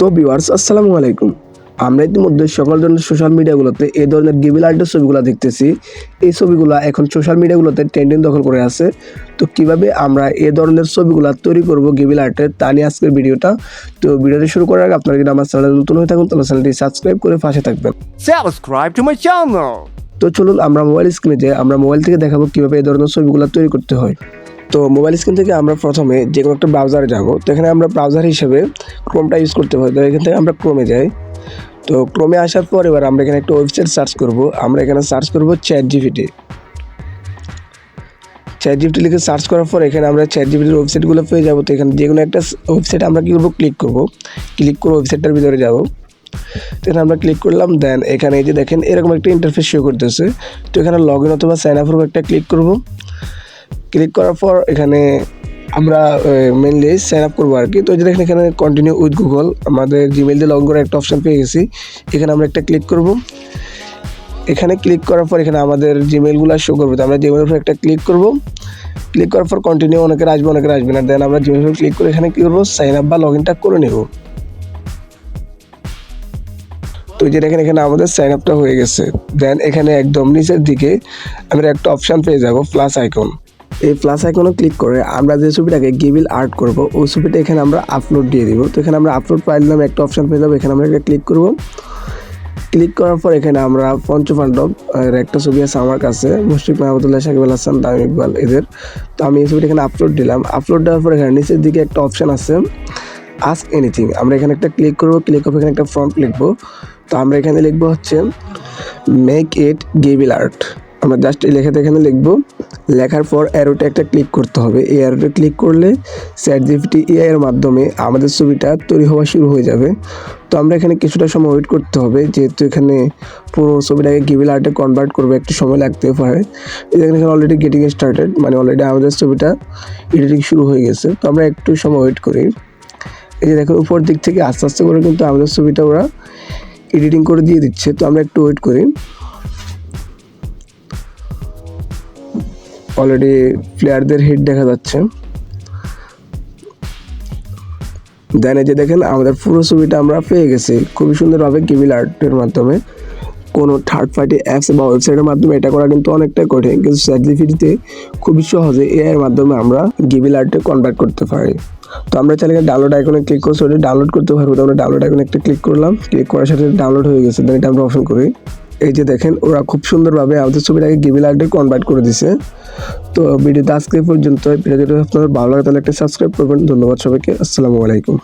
তো ভিউয়ার্স আসসালামু আলাইকুম। আমরা ইতিমধ্যে সকল ধরনের সোশ্যাল মিডিয়াগুলোতে এই ধরনের গেবিল আর্টের ছবিগুলো দেখতেছি। এই ছবিগুলো এখন সোশ্যাল মিডিয়াগুলোতে ট্রেন্ডিং দখল করে আছে। তো কীভাবে আমরা এ ধরনের ছবিগুলো তৈরি করব গেবিল আর্টের তা নিয়ে আজকের ভিডিওটা। তো ভিডিওটি শুরু করার আগে আপনারা যদি আমার চ্যানেলে নতুন হয়ে থাকুন তাহলে চ্যানেলটি সাবস্ক্রাইব করে পাশে থাকবেন। Subscribe to my channel. তো চলুন আমরা মোবাইল স্ক্রিনে যে আমরা মোবাইল থেকে দেখাবো কীভাবে এই ধরনের ছবিগুলো তৈরি করতে হয়। তো মোবাইল স্ক্রিন থেকে আমরা প্রথমে যে কোনো একটা ব্রাউজারে যাব। তো এখানে আমরা ব্রাউজার হিসেবে ক্রোমটা ইউজ করতে পারি। তো এখান থেকে আমরা ক্রোমে যাই। তো ক্রোমে আসার পর এবার আমরা এখানে একটা ওয়েবসাইট সার্চ করব। আমরা এখানে সার্চ করব চ্যাট জিপিটি চ্যাট জিপিটি লিখে সার্চ করার পর এখানে আমরা চ্যাট জিপিটির ওয়েবসাইটগুলো পেয়ে যাব। তো এখানে যে কোনো একটা ওয়েবসাইট আমরা কী করব? ক্লিক করব। ক্লিক করে ওয়েবসাইটটার ভিতরে যাব। এখানে আমরা ক্লিক করলাম। দেন এখানে এই যে দেখেন, এরকম একটা ইন্টারফেস শো করতেছে। তো এখানে লগ ইন অথবা সাইন আপ একটা ক্লিক করব। ক্লিক করার পর এখানে আমরা মেনলি সাইন আপ করব আর কি তো যেটা এখানে কন্টিনিউ উইথ গুগল আমাদের জিমেল দিয়ে লগ করে একটা অপশান পেয়ে গেছি। এখানে আমরা একটা ক্লিক করব। এখানে ক্লিক করার পর এখানে আমাদের জিমেলগুলো শো করবে। তো আমরা জিমেলের উপর একটা ক্লিক করব। ক্লিক করার পর কন্টিনিউ অনেকের আসবে অনেকের আসবে না। দেন আমরা জিমেলের ক্লিক করে এখানে কী করব? সাইন আপ বা লগ ইনটা করে নেব। তো যে দেখেন এখানে আমাদের সাইন আপটা হয়ে গেছে। দেন এখানে একদম নিচের দিকে আমরা একটা অপশান পেয়ে যাব প্লাস আইকন এই প্লাস আইকনে ক্লিক করে আমরা যে ছবিটাকে গিবিল আর্ট করব, ওই ছবিটা এখানে আমরা আপলোড দিয়ে দিব। তো এখানে আমরা আপলোড ফাইল নামে একটা অপশান পেয়ে যাব, এখানে আমরা একটা ক্লিক করব। ক্লিক করার পর এখানে আমরা পঞ্চপাণ্ডব এর একটা ছবি আছে আমার কাছে, মুশফিক মাহমুদুল্লাহ সাকিব আল হাসান, তামিম ইকবাল, এদের। তো আমি এই ছবিটা এখানে আপলোড দিলাম। আপলোড দেওয়ার পর এখানে নিচের দিকে একটা অপশান আছে আস্ক এনিথিং আমরা এখানে একটা ক্লিক করব ক্লিক করে এখানে একটা ফ্রন্ট লিখব। তো আমরা এখানে লিখব হচ্ছে মেক ইট গেবিল আর্ট আমরা জাস্ট এই লেখাটা এখানে লিখব। লেখার পর অ্যারোটা একটা ক্লিক করতে হবে। এই অ্যারোটা ক্লিক করলে স্যাট জিপিটি এআই এর মাধ্যমে আমাদের ছবিটা তৈরি হওয়া শুরু হয়ে যাবে। তো আমরা এখানে কিছুটা সময় ওয়েট করতে হবে, যেহেতু এখানে পুরো ছবিটাকে গিবিল আর্টে কনভার্ট করবে একটু সময় লাগতে পারে। এই দেখেন এখানে অলরেডি গেটিং স্টার্টেড মানে অলরেডি আমাদের ছবিটা এডিটিং শুরু হয়ে গেছে। তো আমরা একটু সময় ওয়েট করি। এই যে দেখুন, উপর দিক থেকে আস্তে আস্তে করে কিন্তু আমাদের ছবিটা ওরা এডিটিং করে দিয়ে দিচ্ছে। তো আমরা একটু ওয়েট করি। অলরেডি প্লেয়ারদের হিট দেখা যাচ্ছে। দেন যে দেখেন, আমাদের পুরো ছবিটা আমরা পেয়ে গেছি। খুবই সুন্দরভাবে গিবিল আর্টের মাধ্যমে। কোনো থার্ড পার্টি অ্যাপস বা ওয়েবসাইটের মাধ্যমে এটা করা কিন্তু অনেকটাই কঠিন। কিন্তু স্যাটলিফিটিতে খুবই সহজে এআই এর মাধ্যমে আমরা গিবিল আর্টে কনভার্ট করতে পারি। তো আমরা চাইলে ডাউনলোড আইকনে ক্লিক করে ওটা ডাউনলোড করতে পারব। তো আমরা ডাউনলোড আইকনে একটা ক্লিক করলাম। ক্লিক করার সাথে ডাউনলোড হয়ে গেছে। দেন এটা আমরা অপশন করি। এই যে দেখেন, ওরা খুব সুন্দরভাবে আমাদের ছবিটাকে গিবিল আর্টে কনভার্ট করে দিছে। তো ভিডিওটা আজকে পর্যন্ত ভিডিও যদি আপনাদের ভালো লাগে, তাহলে একটা সাবস্ক্রাইব করবেন। ধন্যবাদ সবাইকে। আসসালামু আলাইকুম।